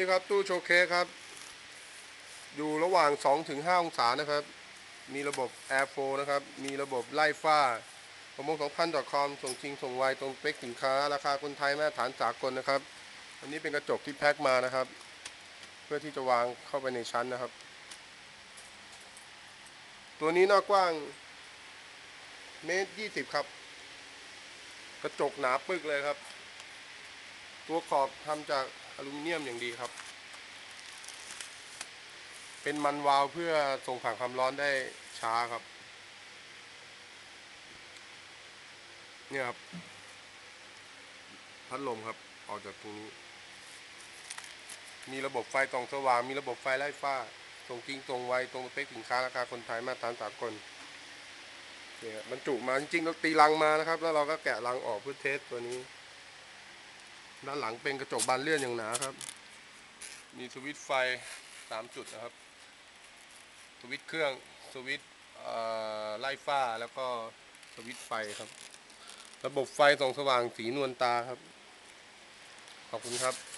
นี่ครับตู้โชว์เคสครับ อยู่ระหว่าง 2-5 องศานะครับ มีระบบ Airflow นะครับ มีระบบไล่ฝ้าประมง2 0 0 0 .com ส่งจริงส่งไวตรงเป๊กสินค้า ราคาคนไทยมาตรฐานสากลนะครับ อันนี้เป็นกระจกที่แพ็คมานะครับ เพื่อที่จะวางเข้าไปในชั้นนะครับ ตัวนี้หน้ากว้างเมตรยี่สิบครับ กระจกหนาปึกเลยครับ ตัวขอบทำจาก อลูมิเนียมอย่างดีครับ เป็นมันวาล์วเพื่อส่งผ่านความร้อนได้ช้าครับ เนี่ยครับ พัดลมครับ ออกจากตรงนี้ มีระบบไฟส่องสว่าง มีระบบไฟไล่ฟ้าตรงจริงตรงไวตรงเปคสินค้าราคาคนไทยมาตรฐานสากลเนี่ยบรรจุมาจริงๆเราตีลังมานะครับ แล้วเราก็แกะลังออกเพื่อเทสตัวนี้ ด้านหลังเป็นกระจกบานเลื่อนอย่างหนาครับ มีสวิตช์ไฟสามจุดนะครับ สวิตช์เครื่อง สวิตช์ไล่ฟ้า แล้วก็สวิตช์ไฟครับ ระบบไฟส่องสว่างสีนวลตาครับ ขอบคุณครับ